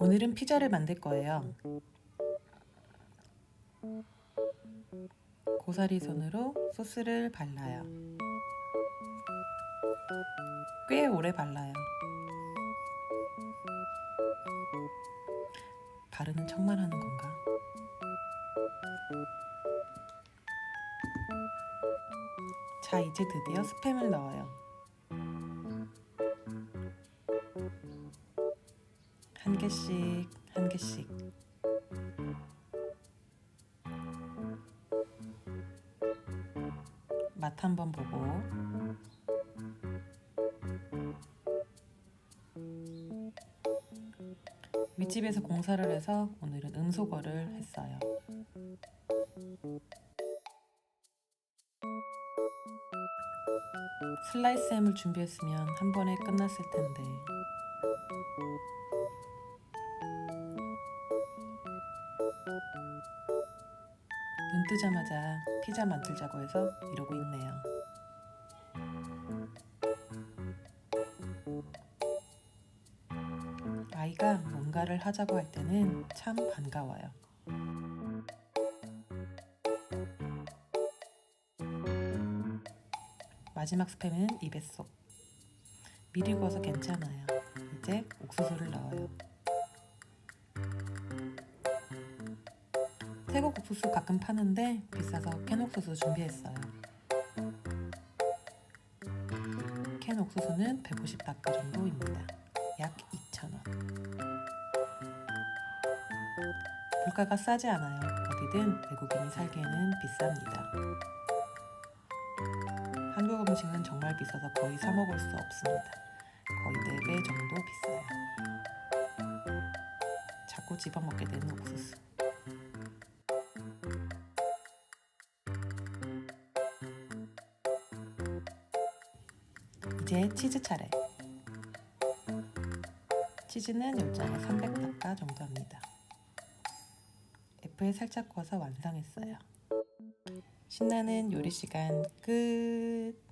오늘은 피자를 만들 거예요. 고사리 손으로 소스를 발라요. 꽤 오래 발라요. 바르는 척만 하는 건가? 자, 이제 드디어 스팸을 넣어요. 한 개씩, 한 개씩. 맛 한번 보고. 윗집에서 공사를 해서 오늘은 음소거를 했어요. 슬라이스 햄을 준비했으면 한 번에 끝났을 텐데. 눈 뜨자마자 피자 만들자고 해서 이러고 있네요. 아이가 뭔가를 하자고 할 때는 참 반가워요. 마지막 스팸은 입에 쏙. 미리 구워서 괜찮아요. 이제 옥수수를 넣어요. 태국 옥수수 가끔 파는데 비싸서 캔 옥수수 준비했어요. 캔 옥수수는 150바트 정도입니다. 약 2,000원. 물가가 싸지 않아요. 어디든 외국인이 살기에는 비쌉니다. 한국 음식은 정말 비싸서 거의 사 먹을 수 없습니다. 거의 4배 정도 비싸요. 자꾸 집어먹게 되는 옥수수. 이제 치즈 차례. 치즈는 열장에 300바카 정도 합니다. F에 살짝 구워서 완성했어요. 신나는 요리 시간 끝.